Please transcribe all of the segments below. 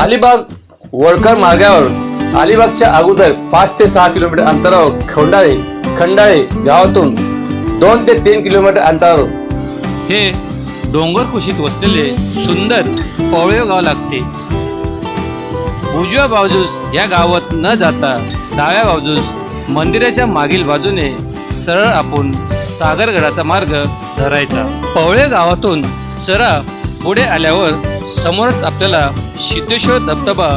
अलिबाग वडकर मार्गावर अलिबागच्या अगोदर पाच ते सहा किलोमीटर अंतरावर खंडाळे खंडाळे गावातून दोन ते तीन किलोमीटर अंतरावर. हे डोंगर कुशीत वसलेले सुंदर पवळे गाव लागते. उजव्या बाजूस या गावात न जाता डाव्या बाजूस मंदिराच्या मागील बाजूने सरळ आपण सागरगडाचा मार्ग धरायचा. पवळे गावातून चरा पुढे आल्यावर समोरच आपल्याला सिद्धेश्वर धबधबा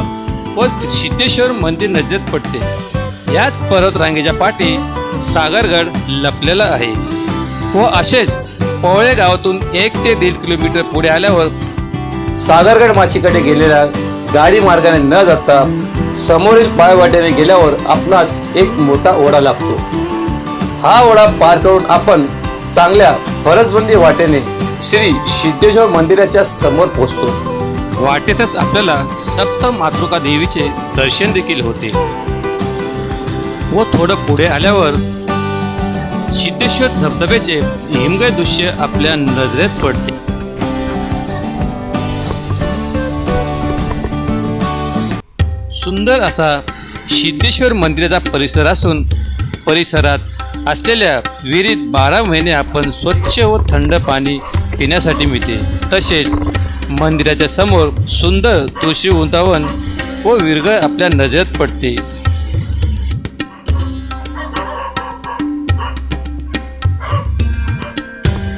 व सिद्धेश्वर मंदिर नजरेत पडते. याच पर्वत रांगेच्या पाठी सागरगड लपलेला आहे. व असेच पवळे गावातून एक ते दीड किलोमीटर पुढे आल्यावर सागरगड माचीकडे गेलेल्या गाडी मार्गाने न जाता समोरील पायवाट्याने गेल्यावर आपणास एक मोठा ओढा लागतो हा ओढा पार करून आपण चांगल्या फरसबंदी वाटेने श्री सिद्धेश्वर मंदिराच्या समोर पोहोचतो वाटेतच आपल्याला सप्त मातृका देवीचे दर्शन देखील होते. व थोडं पुढे आल्यावर सिद्धेश्वर धबधब्याचे हिमगय दृश्य आपल्या नजरेत पडते. सुंदर असा सिद्धेश्वर मंदिराचा परिसर असून परिसरात असलेल्या विहिरीत बारा महिने आपण स्वच्छ व थंड पाणी पिण्यासाठी मिळते. तसेच मंदिराच्या समोर सुंदर तुळशी उंतावन व विरगळ आपल्या नजरेत पडते.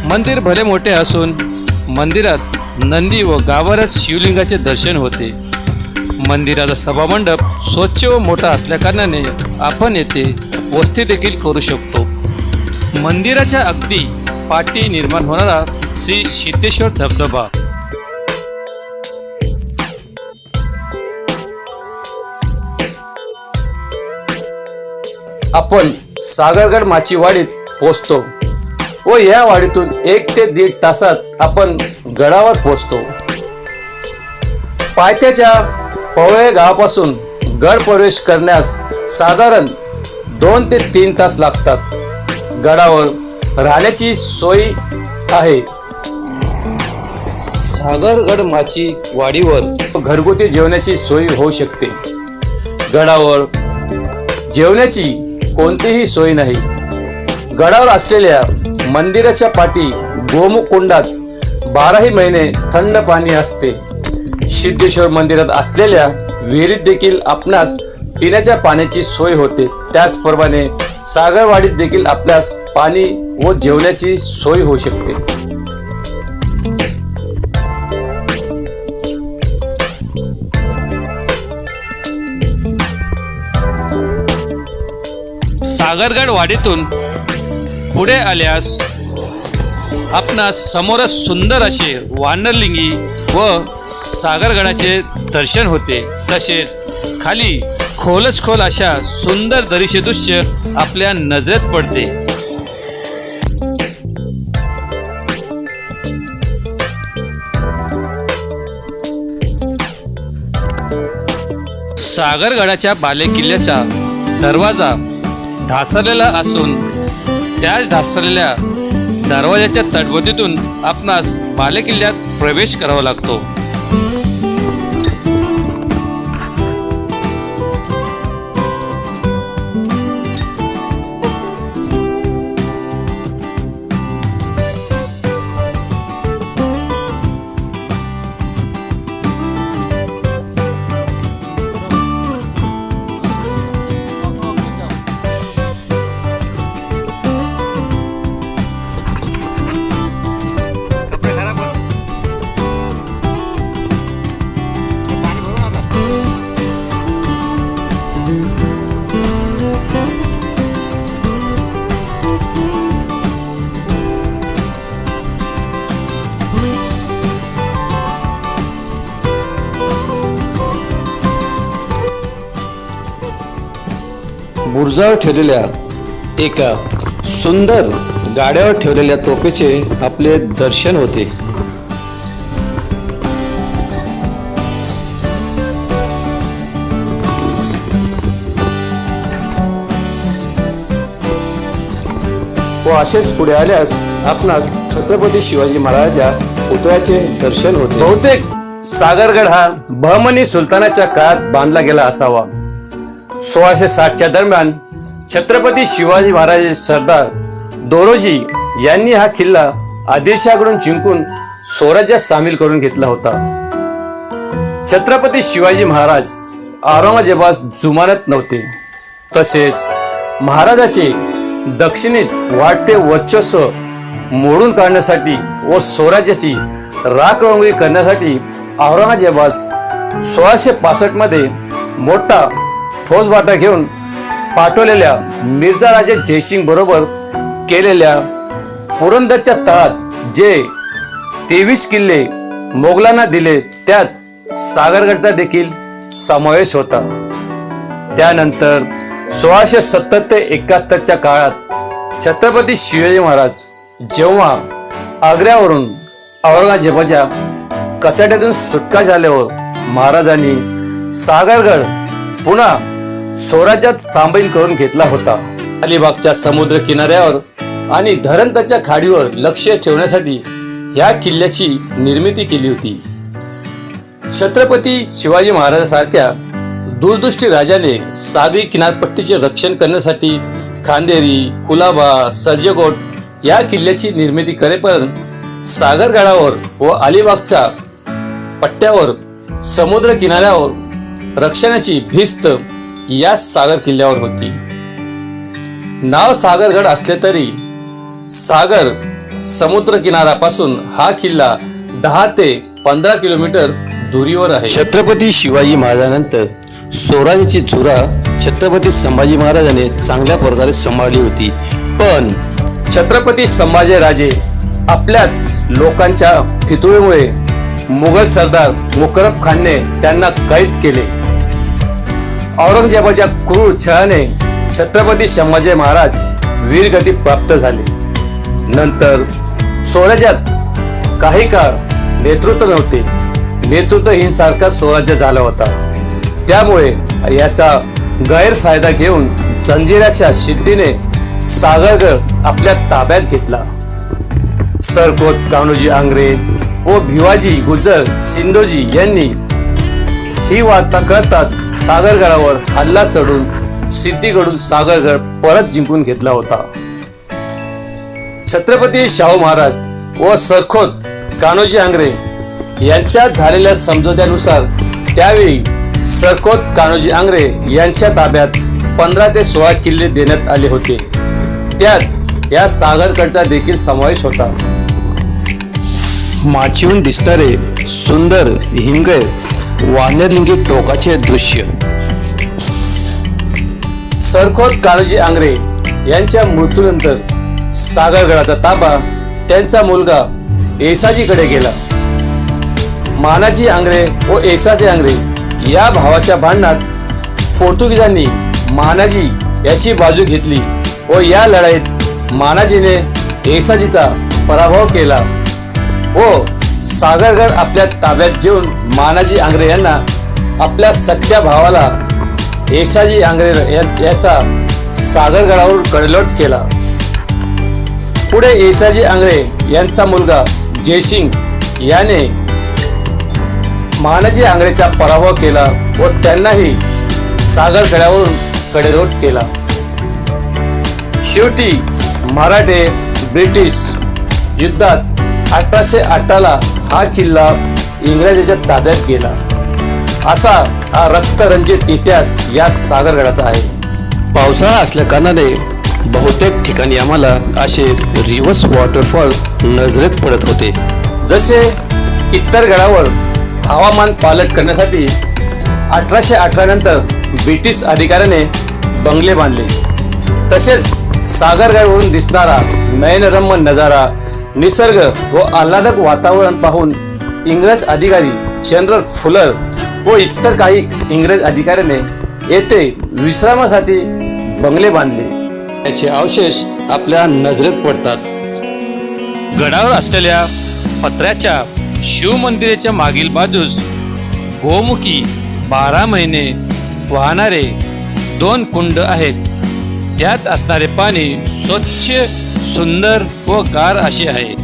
मंदिर भले मोठे असून मंदिरात नंदी व गाभाऱ्यात शिवलिंगाचे दर्शन होते. मंदिराचा सभामंडप स्वच्छ व मोठा असल्याकारणाने आपण येथे वस्ती देखील करू शकतो. मंदिराच्या अगदी पाठी निर्माण होणारा श्री सिद्धेश्वर धबधबा. आपण सागरगड माचीवाडीत पोचतो पोहोचतो व या वाडीतून एक ते दीड तासात आपण गडावर पोचतो पायथ्याच्या पवळे गावापासून गड प्रवेश करण्यास साधारण दोन ते तीन तास लागतात. गडावर राहण्याची सोय आहे. सागरगड माची वाडीवर घरगुती जेवणाची सोय होऊ शकते. गडावर जेवणाची कोणतीही सोय नाही. गडावर असलेल्या मंदिराच्या पाठी गोमुख कुंडात बाराही महिने थंड पाणी असते. सिद्धेश्वर मंदिरात असलेल्या विहिरीत देखील आपणास पिण्याच्या पाण्याची सोय होते. त्याचप्रमाणे सागरवाडीत देखील आपल्यास पाणी व जेवणाची सोय होऊ शकते. सागरगड वाडीतून पुढे आल्यास आपणास समोरच सुंदर असे वानरलिंगी व सागरगडाचे दर्शन होते. तसेच खाली खोलच खोल अशा सुंदर दरीचे दृश्य आपल्या नजरेत पडते. सागरगडाच्या बालेकिल्ल्याचा दरवाजा ढासळलेला असून त्याच ढासळलेल्या दरवाजाच्या तटबंदीतून आपणास बालेकिल्ल्यात प्रवेश करावा लागतो. बुरजावर ठेवलेल्या एका सुंदर गाड्यावर ठेवलेल्या तोफेचे आपले दर्शन होते. व असेच पुढे आल्यास आपणास छत्रपती शिवाजी महाराजांच्या पुतळ्याचे दर्शन होते. बहुतेक सागरगड हा बहमनी सुलतानाच्या काळात बांधला गेला असावा. सोळाशे साठच्या दरम्यान छत्रपती शिवाजी महाराज सरदार दोरोजी यांनी हा किल्ला आदिलशाहकडून जिंकून स्वराज्यात सामील करून घेतला होता. छत्रपती शिवाजी महाराज औरंगजेबास जुमानत नव्हते. तसेच महाराजाचे दक्षिणेत वाढते वर्चस्व मोडून काढण्यासाठी व स्वराज्याची राखरंगळी करण्यासाठी औरंगजेबास सोळाशे पासष्टमध्ये मोठा फौजबाटा घेऊन पाठवलेल्या मिर्झा राजे जयसिंग बरोबर केलेल्या पुरंदरच्या तळात जे तेवीस किल्ले मोगलांना दिले त्यात सागरगडचा देखील समावेश होता. त्यानंतर सोळाशे सत्तर ते एकाहत्तरच्या काळात छत्रपती शिवाजी महाराज जेव्हा आग्र्यावरून औरंगजेबाच्या कचाट्यातून सुटका झाल्यावर महाराजांनी सागरगड पुन्हा स्वराज्यात सामील करून घेतला होता. अलिबागच्या समुद्र किनाऱ्यावर आणि धरणताच्या खाडीवर लक्ष ठेवण्यासाठी या किल्ल्याची निर्मिती केली होती. छत्रपती शिवाजी महाराजांसारख्या दूरदृष्टी राजाने सागरी किनारपट्टीचे रक्षण करण्यासाठी खांदेरी कुलाबा सर्जेकोट या किल्ल्याची निर्मिती करेपर्यंत सागरगडावर व अलिबागच्या पट्ट्यावर समुद्र किनाऱ्यावर रक्षणाची भिस्त या सागर किल्ल्यावर होती. नाव सागरगड असले तरी सागर समुद्र किनाऱ्यापासून हा किल्ला दहा ते पंधरा किलोमीटर दुरीवर आहे. छत्रपती शिवाजी महाराजांनंतर स्वराज्याची झुरा छत्रपती संभाजी महाराजांनी चांगल्या प्रकारे सांभाळली होती. पण छत्रपती संभाजी राजे आपल्याच लोकांच्या फितुळीमुळे मुघल सरदार मुकरब खानने त्यांना कैद केले. औरंगजेबाच्या क्रूर छळाने छत्रपती संभाजी महाराज वीरगती प्राप्त झाले. नंतर स्वराज्यात काही काळ नेतृत्व नव्हते. नेतृत्वहीन सारखा स्वराज्य झाला होता. त्यामुळे याचा गैरफायदा घेऊन जंजिराच्या शिद्दीने सागरगड आपल्या ताब्यात घेतला. सरकोत कान्होजी आंग्रे व भिवाजी गुजर सिंधोजी यांनी ही वार्ता कळताच सागरगडावर हल्ला चढून सिद्धीकडून सागरगड परत जिंकून घेतला होता. छत्रपती शाहू महाराज व सरखोत कान्होजी आंग्रे यांच्यात झालेल्या समजोत्यानुसार त्यावेळी सरखोत कान्होजी आंग्रे यांच्या ताब्यात पंधरा ते सोळा किल्ले देण्यात आले होते. त्यात या सागरकडचा देखील समावेश होता. माचीहून दिसणारे सुंदर हिंगय वानरलिंगी टोकाचे दृश्य. सरखोत काळोजी आंग्रे यांच्या मृत्यूनंतर सागरगडाचा ताबा त्यांचा मुलगा एसाजीकडे गेला. मानाजी आंग्रे व एसाजी आंग्रे या भावाच्या भांडणात पोर्तुगीजांनी मानाजी याची बाजू घेतली व या लढाईत मानाजीने एसाजीचा पराभव केला व सागरगड आपल्या ताब्यात घेऊन मानाजी आंग्रे यांना आपल्या सख्या भावाला येसाजी आंग्रे याचा सागरगडावर कडलोट केला. पुढे येसाजी आंग्रे यांचा मुलगा जयसिंग याने मानाजी आंग्रेचा पराभव केला व त्यांनाही सागरगडावरून कडेलोट केला. शेवटी मराठे ब्रिटिश युद्धात अठराशे अठराला हा किल्ला इंग्रजाच्या ताब्यात गेला. असा हा रक्तरंजित इतिहास या सागरगडाचा आहे. पावसाळा असल्या कारणाने बहुतेक ठिकाणी आम्हाला असे रिव्हर्स वॉटरफॉल नजरेत पडत होते. जसे इतर गडावर हवामान पालट करण्यासाठी अठराशे अठरा नंतर ब्रिटिश अधिकाऱ्याने बंगले बांधले. तसेच सागरगडवरून दिसणारा नयनरम्य नजारा निसर्ग व आल्हादक वातावरण पाहून इंग्रज अधिकारी जनरल फुलर व इतर काही इंग्रज अधिकाऱ्याने येथे विश्रामासाठी बंगले बांधले. याचे अवशेष आपल्या नजरेत पडतात. गडावर असलेल्या पत्र्याच्या शिवमंदिराच्या मागील बाजूस गोमुखी बारा महिने वाहणारे दोन कुंड आहेत. त्यात असणारे पाणी स्वच्छ सुंदर व गार अशी आहे.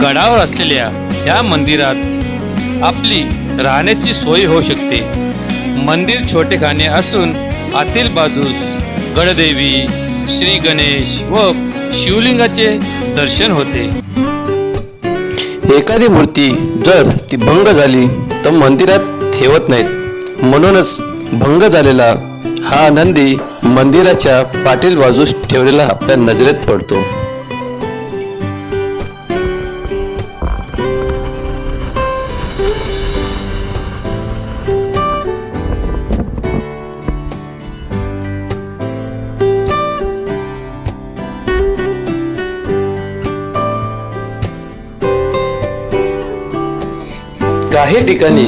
गडावर असलेल्या या मंदिरात आपली राहण्याची सोय होऊ शकते. मंदिर छोटेखाने असून आतील बाजूस गडदेवी श्री गणेश व शिवलिंगाचे दर्शन होते. एखादी मूर्ती जर ती भंग झाली तर मंदिरात ठेवत नाहीत. म्हणूनच भंग झालेला हा नंदी मंदिराच्या पाटील बाजूस ठेवलेला आपल्या नजरेत पडतो. काही ठिकाणी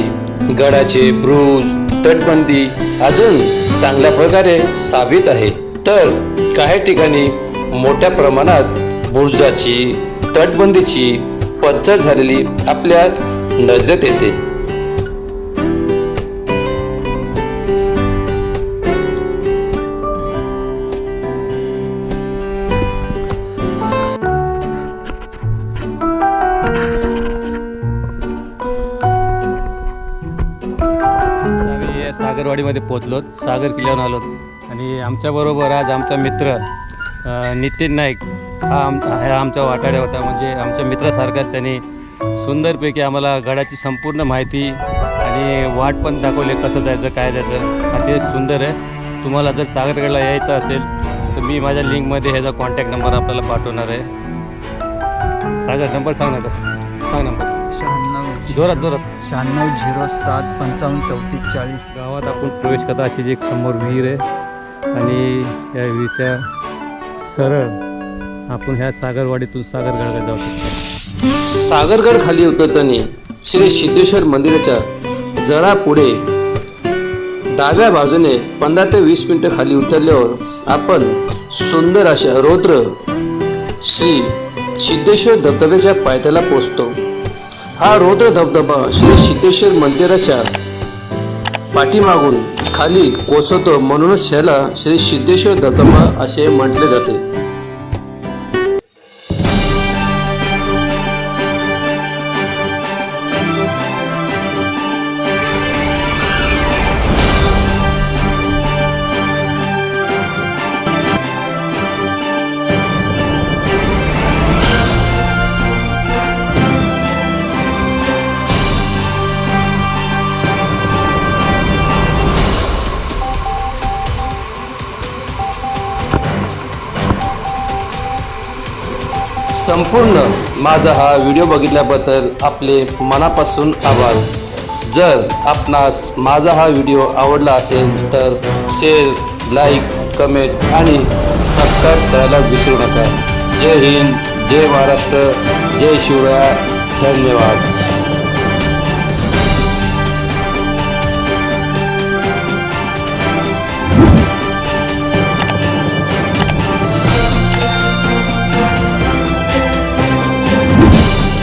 गडाचे ब्रुज तटबंदी अजून चांगल्या प्रकारे साबित आहे. तर काही ठिकाणी मोठ्या प्रमाणात बुर्जाची तटबंदीची पद्धत झालेली आपल्या नजरेत येते. या पोचलो सागर किल्ल्यावर आलो आणि आमच्याबरोबर आज आमचा मित्र नितीन नाईक हा आम हा आमच्या वाटाड्या होता. म्हणजे आमच्या मित्रासारखाच त्यांनी सुंदरपैकी आम्हाला गडाची संपूर्ण माहिती आणि वाट पण दाखवले कसं जायचं काय जायचं. अतिशय सुंदर आहे. तुम्हाला जर सागरगडला यायचं असेल तर मी माझ्या लिंकमध्ये ह्याचा कॉन्टॅक्ट नंबर आपल्याला पाठवणार आहे. सागर नंबर सांग ना सांग नंबर. जोरात जोरात. शहाण्णव झिरो सात पंचावन्न चौतीस चाळीस. गावात आपण प्रवेश करता अशी जी एक समोर विहीर आहे. आणि या विहिरीच्या सरळ आपण ह्या सागरवाडीतून सागरगडाकडे जाऊ शकतो. सागरगड खाली उतरताना श्री सिद्धेश्वर मंदिराच्या जरा पुढे डाव्या बाजूने पंधरा ते वीस मिनिटं खाली उतरल्यावर आपण सुंदर अशा रौद्र श्री सिद्धेश्वर धबधब्याच्या पायथ्याला पोचतो हा रौद्र धबधबा श्री सिद्धेश्वर मंदिराच्या पाठीमागून खाली कोसळतो म्हणूनच ह्याला श्री सिद्धेश्वर धबधबा असे म्हटले जाते. संपूर्ण माझा हा व्हिडिओ बघितल्याबद्दल आपले मनापासून आभार. जर आपणास माझा हा व्हिडिओ आवडला असेल तर शेअर लाईक कमेंट आणि सबस्क्राईब करायला विसरू नका. जय हिंद जय महाराष्ट्र जय शिवराय. धन्यवाद.